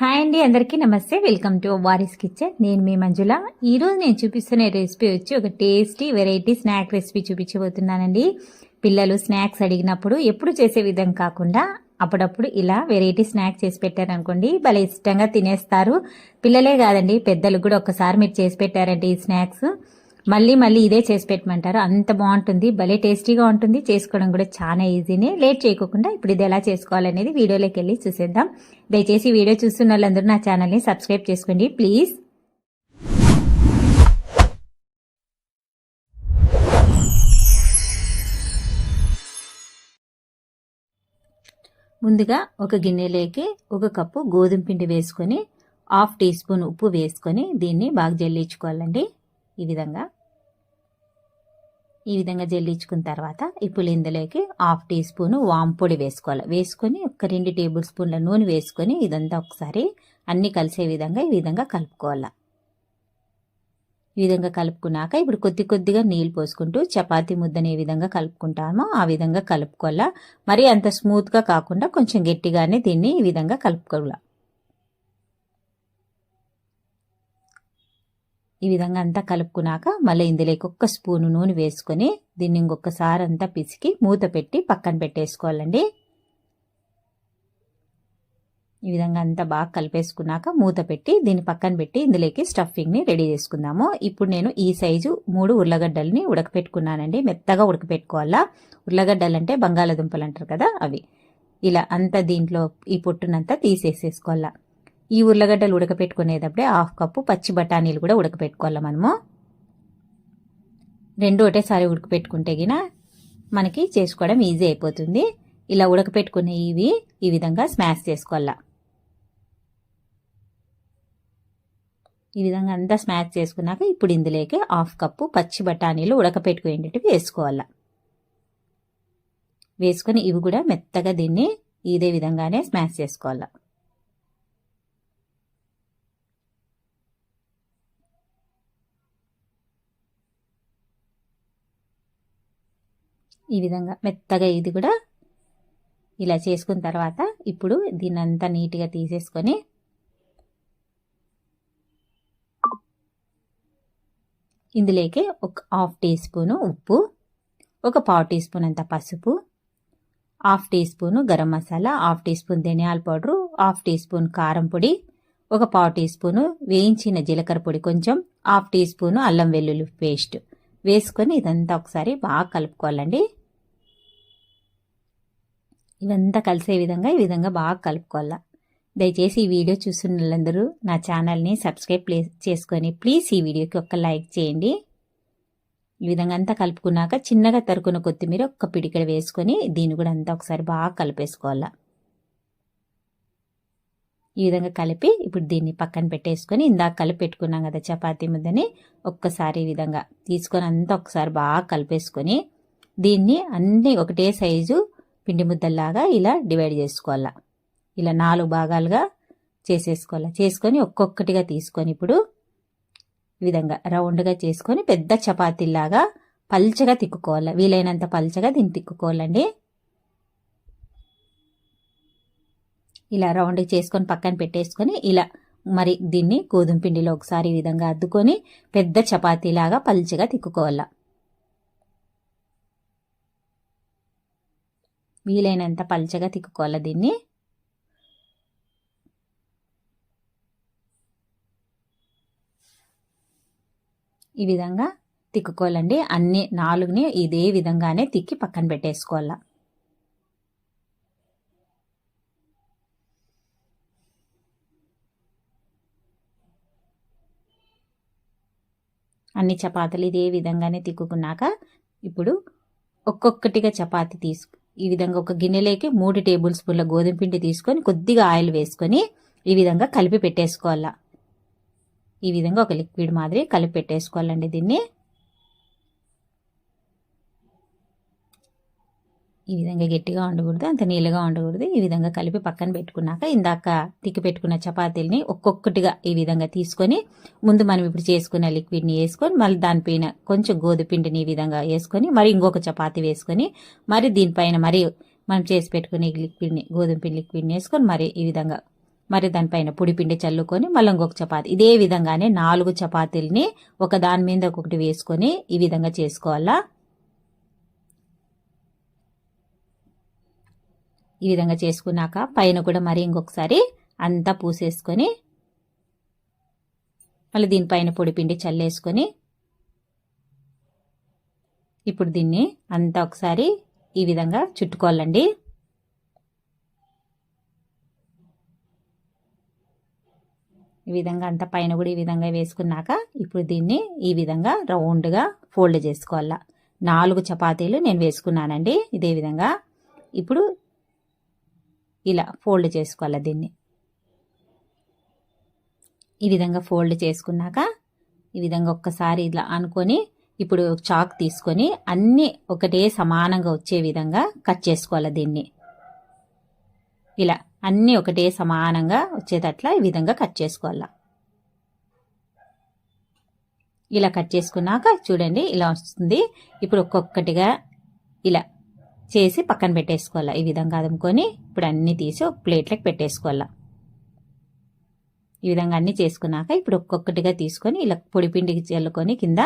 Hi అండి అందరికీ నమస్తే. వెల్కమ్ టు వారిస్ కిచెన్ నేను మీ మంజుల. ఈరోజు నేను చూపిస్తున్న రెసిపీ వచ్చి ఒక టేస్టీ వెరైటీ స్నాక్ రెసిపీ చూపించబోతున్నానండి. పిల్లలు స్నాక్స్ అడిగినప్పుడు ఎప్పుడు చేసే విధం కాకుండా అప్పుడప్పుడు ఇలా వెరైటీ స్నాక్ చేసి పెట్టారనుకోండి భలే ఇష్టంగా తినేస్తారు. పిల్లలే కాదండి పెద్దలు కూడా ఒకసారి మీరు చేసి పెట్టారంటే ఈ స్నాక్స్ మళ్ళీ మళ్ళీ ఇదే చేసి పెట్టమంటారు. అంత బాగుంటుంది భలే టేస్టీగా ఉంటుంది. చేసుకోవడం కూడా చాలా ఈజీనే. లేట్ చేయకుండా ఇప్పుడు ఇది ఎలా చేసుకోవాలనేది వీడియోలోకి వెళ్ళి చూసేద్దాం. దయచేసి వీడియో చూస్తున్న వాళ్ళందరూ నా ఛానల్ని సబ్స్క్రైబ్ చేసుకోండి ప్లీజ్. ముందుగా ఒక గిన్నెలోకి ఒక కప్పు గోధుమ పిండి వేసుకొని హాఫ్ టీ స్పూన్ ఉప్పు వేసుకొని దీన్ని బాగా జల్లించుకోవాలండి. ఈ విధంగా. ఈ విధంగా జల్లించుకున్న తర్వాత ఇప్పుడు ఇందులోకి హాఫ్ టీ స్పూన్ వాంపొడి వేసుకోవాలి. వేసుకొని ఒక రెండు టేబుల్ స్పూన్ల నూనె వేసుకొని ఇదంతా ఒకసారి అన్నీ కలిసే విధంగా ఈ విధంగా కలుపుకోవాలి. ఈ విధంగా కలుపుకున్నాక ఇప్పుడు కొద్ది కొద్దిగా నీళ్ళు పోసుకుంటూ చపాతి ముద్దని ఏ విధంగా కలుపుకుంటామో ఆ విధంగా కలుపుకోవాలా. మరి అంత స్మూత్గా కాకుండా కొంచెం గట్టిగానే దీన్ని ఈ విధంగా కలుపుకోవాలి. ఈ విధంగా అంతా కలుపుకున్నాక మళ్ళీ ఇందులోకి ఒక్క స్పూను నూనె వేసుకొని దీన్ని ఇంకొకసారి అంతా పిసికి మూత పెట్టి పక్కన పెట్టేసుకోవాలండి. ఈ విధంగా అంతా బాగా కలిపేసుకున్నాక మూత పెట్టి దీన్ని పక్కన పెట్టి ఇందులోకి స్టఫింగ్ని రెడీ చేసుకుందాము. ఇప్పుడు నేను ఈ సైజు మూడు ఉర్లగడ్డల్ని ఉడకపెట్టుకున్నానండి. మెత్తగా ఉడకపెట్టుకోవాలా? ఉర్లగడ్డలు అంటే బంగాళాదుంపలు అంటారు కదా అవి. ఇలా అంతా దీంట్లో ఈ పొట్టునంతా తీసేసేసుకోవాలా? ఈ ఉర్లగడ్డలు ఉడకపెట్టుకునేటప్పుడే హాఫ్ కప్పు పచ్చి బఠానీలు కూడా ఉడకపెట్టుకోవాలి మనము? రెండు ఒకటేసారి ఉడకపెట్టుకుంటే గిన మనకి చేసుకోవడం ఈజీ అయిపోతుంది. ఇలా ఉడకపెట్టుకునే ఇవి ఈ విధంగా స్మాష్ చేసుకోవాలా. ఈ విధంగా అంతా స్మాష్ చేసుకున్నాక ఇప్పుడు ఇందులోకి హాఫ్ కప్పు పచ్చి బఠానీలు ఉడకపెట్టుకునేటివి వేసుకోవాలా. వేసుకొని ఇవి కూడా మెత్తగా దీన్ని ఇదే విధంగానే స్మాష్ చేసుకోవాలా. ఈ విధంగా మెత్తగా ఇది కూడా ఇలా చేసుకున్న తర్వాత ఇప్పుడు దీన్ని అంతా నీట్గా తీసేసుకొని ఇందులోకి ఒక హాఫ్ టీ స్పూను ఉప్పు ఒక పావు టీ స్పూన్ అంత పసుపు half teaspoon garam masala half teaspoon ధనియాల పౌడరు హాఫ్ టీ స్పూన్ కారం పొడి ఒక పావు టీ స్పూను వేయించిన జీలకర్ర పొడి కొంచెం హాఫ్ టీ స్పూను అల్లం వెల్లుల్లి పేస్ట్. వేసుకొని ఇదంతా ఒకసారి బాగా కలుపుకోవాలండి. ఇవంతా కలిసే విధంగా ఈ విధంగా బాగా కలుపుకోవాలా. దయచేసి ఈ వీడియో చూస్తున్న వాళ్ళందరూ నా ఛానల్ని సబ్స్క్రైబ్ ప్లే చేసుకొని ప్లీజ్ ఈ వీడియోకి ఒక లైక్ చేయండి. ఈ విధంగా అంతా కలుపుకున్నాక చిన్నగా తరుకున్న కొత్తిమీర ఒక్క పిడికడ వేసుకొని దీన్ని కూడా అంతా ఒకసారి బాగా కలిపేసుకోవాలా. ఈ విధంగా కలిపి ఇప్పుడు దీన్ని పక్కన పెట్టేసుకొని ఇందాక కలిపి పెట్టుకున్నాం కదా చపాతీ ముద్దని ఒక్కసారి ఈ విధంగా తీసుకొని అంతా ఒకసారి బాగా కలిపేసుకొని దీన్ని అన్నీ ఒకటే సైజు పిండి ముద్దల్లాగా ఇలా డివైడ్ చేసుకోవాలా. ఇలా నాలుగు భాగాలుగా చేసేసుకోవాలి. చేసుకొని ఒక్కొక్కటిగా తీసుకొని ఇప్పుడు ఈ విధంగా రౌండ్గా చేసుకొని పెద్ద చపాతీలాగా పల్చగా తిక్కుకోవాలి. వీలైనంత పల్చగా దీన్ని తిక్కుకోవాలండి. ఇలా రౌండ్ చేసుకొని పక్కన పెట్టేసుకొని ఇలా మరి దీన్ని గోధుమ పిండిలో ఒకసారి ఈ విధంగా అద్దుకొని పెద్ద చపాతీలాగా పల్చగా తిక్కుకోవాలా. వీలైనంత పల్చగా తిక్కుకోవాలి దీన్ని? ఈ విధంగా తిక్కుకోవాలండి. అన్ని నాలుగుని ఇదే విధంగానే తిక్కి పక్కన పెట్టేసుకోవాలా. అన్ని చపాతీలు ఇదే విధంగానే తిక్కుకున్నాక ఇప్పుడు ఒక్కొక్కటిగా చపాతీ తీసుకు ఈ విధంగా ఒక గిన్నెలోకి మూడు టేబుల్ స్పూన్ల గోధుమ పిండి తీసుకొని కొద్దిగా ఆయిల్ వేసుకొని ఈ విధంగా కలిపి పెట్టేసుకోవాలా. ఈ విధంగా ఒక లిక్విడ్ మాదిరి కలిపి పెట్టేసుకోవాలండి దీన్ని. ఈ విధంగా గట్టిగా ఉండకూడదు అంత నీళ్ళగా ఉండకూడదు ఈ విధంగా కలిపి పక్కన పెట్టుకున్నాక ఇందాక తిక్కి పెట్టుకున్న చపాతీలని ఒక్కొక్కటిగా ఈ విధంగా తీసుకొని ముందు మనం ఇప్పుడు చేసుకున్న లిక్విడ్ని వేసుకొని మళ్ళీ దానిపైన కొంచెం గోధుపిండిని ఈ విధంగా వేసుకొని మరి ఇంకొక చపాతీ వేసుకొని మరి దీనిపైన మరి మనం చేసి పెట్టుకునే లిక్విడ్ని గోధుమ పిండి లిక్విడ్ని వేసుకొని మరి ఈ విధంగా మరి దానిపైన పొడిపిండి చల్లుకొని మళ్ళీ ఇంకొక చపాతి. ఇదే విధంగానే నాలుగు చపాతీలని ఒక దాని మీద ఒకటి వేసుకొని ఈ విధంగా చేసుకోవాలా? ఈ విధంగా చేసుకున్నాక పైన కూడా మరి ఇంకొకసారి అంతా పూసేసుకొని మళ్ళీ దీనిపైన పొడిపిండి చల్లేసుకొని ఇప్పుడు దీన్ని అంతా ఒకసారి ఈ విధంగా చుట్టుకోవాలండి. ఈ విధంగా అంతా పైన కూడా ఈ విధంగా వేసుకున్నాక ఇప్పుడు దీన్ని ఈ విధంగా రౌండ్గా ఫోల్డ్ చేసుకోవాలా. నాలుగు చపాతీలు నేను వేసుకున్నానండి ఇదే విధంగా. ఇప్పుడు ఇలా ఫోల్డ్ చేసుకోవాలి దీన్ని. ఈ విధంగా ఫోల్డ్ చేసుకున్నాక ఈ విధంగా ఒక్కసారి ఇలా అనుకొని ఇప్పుడు చాక్ తీసుకొని అన్నీ ఒకటే సమానంగా వచ్చే విధంగా కట్ చేసుకోవాలి దీన్ని. ఇలా అన్నీ ఒకటే సమానంగా వచ్చేటట్లా ఈ విధంగా కట్ చేసుకోవాలా. ఇలా కట్ చేసుకున్నాక చూడండి ఇలా వస్తుంది. ఇప్పుడు ఒక్కొక్కటిగా ఇలా చేసి పక్కన పెట్టేసుకోవాలి. ఈ విధంగా అదుముకొని ఇప్పుడు అన్నీ తీసి ఒక ప్లేట్లకు పెట్టేసుకోవాలా. ఈ విధంగా అన్నీ చేసుకున్నాక ఇప్పుడు ఒక్కొక్కటిగా తీసుకొని ఇలా పొడిపిండికి చల్లుకొని కింద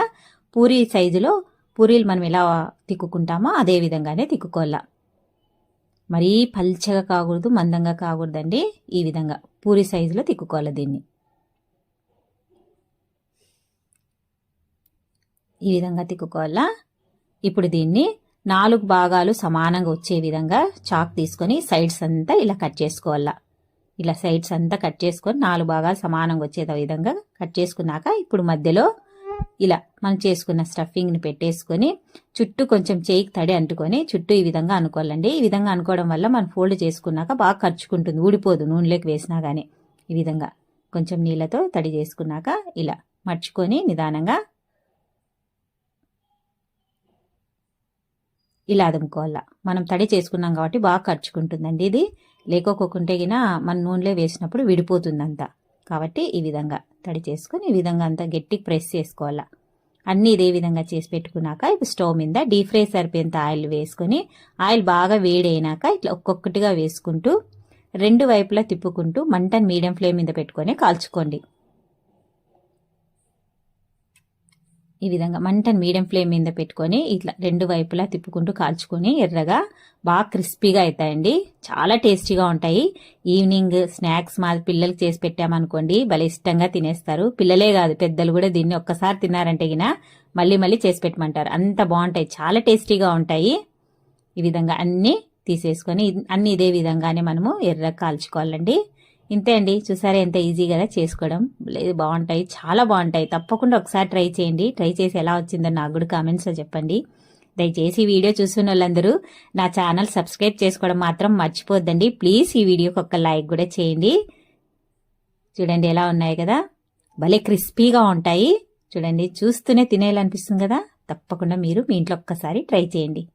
పూరి సైజులో పూరీలు మనం ఎలా తిక్కుకుంటామో అదే విధంగానే తిక్కుకోవాలా. మరీ పల్చగా కాకూడదు మందంగా కాకూడదండి. ఈ విధంగా పూరి సైజులో తిక్కుకోవాలి దీన్ని. ఈ విధంగా తిక్కుకోవాలా. ఇప్పుడు దీన్ని నాలుగు భాగాలు సమానంగా వచ్చే విధంగా చాక్ తీసుకొని సైడ్స్ అంతా ఇలా కట్ చేసుకోవాలా. ఇలా సైడ్స్ అంతా కట్ చేసుకొని నాలుగు భాగాలు సమానంగా వచ్చే విధంగా కట్ చేసుకున్నాక ఇప్పుడు మధ్యలో ఇలా మనం చేసుకున్న స్టఫింగ్ని పెట్టేసుకొని చుట్టూ కొంచెం చేయికి తడి అంటుకొని చుట్టూ ఈ విధంగా అనుకోవాలండి. ఈ విధంగా అనుకోవడం వల్ల మనం ఫోల్డ్ చేసుకున్నాక బాగా ఖర్చుకుంటుంది ఊడిపోదు నూనెలోకి వేసినా కానీ ఈ విధంగా కొంచెం నీళ్ళతో తడి చేసుకున్నాక ఇలా మర్చుకొని నిదానంగా ఇలా అదుముకోవాలా. మనం తడి చేసుకున్నాం కాబట్టి బాగా ఖర్చుకుంటుందండి ఇది. లేకోకుంటే గిన మన నూనెలో వేసినప్పుడు విడిపోతుందంతా. కాబట్టి ఈ విధంగా తడి చేసుకొని ఈ విధంగా అంతా గట్టికి ప్రెస్ చేసుకోవాలా. అన్నీ ఇదే విధంగా చేసి పెట్టుకున్నాక ఇప్పుడు స్టవ్ మీద డీప్ ఫ్రై సరిపోయేంత ఆయిల్ వేసుకొని ఆయిల్ బాగా వేడైనాక ఇట్లా ఒక్కొక్కటిగా వేసుకుంటూ రెండు వైపులా తిప్పుకుంటూ మంటను మీడియం ఫ్లేమ్ మీద పెట్టుకొని కాల్చుకోండి. ఈ విధంగా మంటను మీడియం ఫ్లేమ్ మీద పెట్టుకొని ఇట్లా రెండు వైపులా తిప్పుకుంటూ కాల్చుకొని ఎర్రగా బాగా క్రిస్పీగా అవుతాయండి. చాలా టేస్టీగా ఉంటాయి. ఈవినింగ్ స్నాక్స్ మా పిల్లలకి చేసి పెట్టామనుకోండి భలే ఇష్టంగా తినేస్తారు. పిల్లలే కాదు పెద్దలు కూడా దీన్ని ఒక్కసారి తిన్నారంటే గిన మళ్ళీ మళ్ళీ చేసి పెట్టమంటారు. అంత బాగుంటాయి. చాలా టేస్టీగా ఉంటాయి. ఈ విధంగా అన్నీ తీసేసుకొని అన్ని ఇదే విధంగానే మనము ఎర్రగా కాల్చుకోవాలండి. ఇంతే అండి. చూసారా ఎంత ఈజీ కదా చేసుకోవడం. లేదు బాగుంటాయి. చాలా బాగుంటాయి. తప్పకుండా ఒకసారి ట్రై చేయండి. ట్రై చేసి ఎలా వచ్చిందో నాకు కూడా కామెంట్స్లో చెప్పండి. దయచేసి వీడియో చూస్తున్న వాళ్ళందరూ నా ఛానల్ సబ్స్క్రైబ్ చేసుకోవడం మాత్రం మర్చిపోద్దండి. ప్లీజ్ ఈ వీడియోకి ఒక లైక్ కూడా చేయండి. చూడండి ఎలా ఉన్నాయి కదా. భలే క్రిస్పీగా ఉంటాయి. చూడండి చూస్తూనే తినేయాలనిపిస్తుంది కదా. తప్పకుండా మీరు మీ ఇంట్లో ఒక్కసారి ట్రై చేయండి.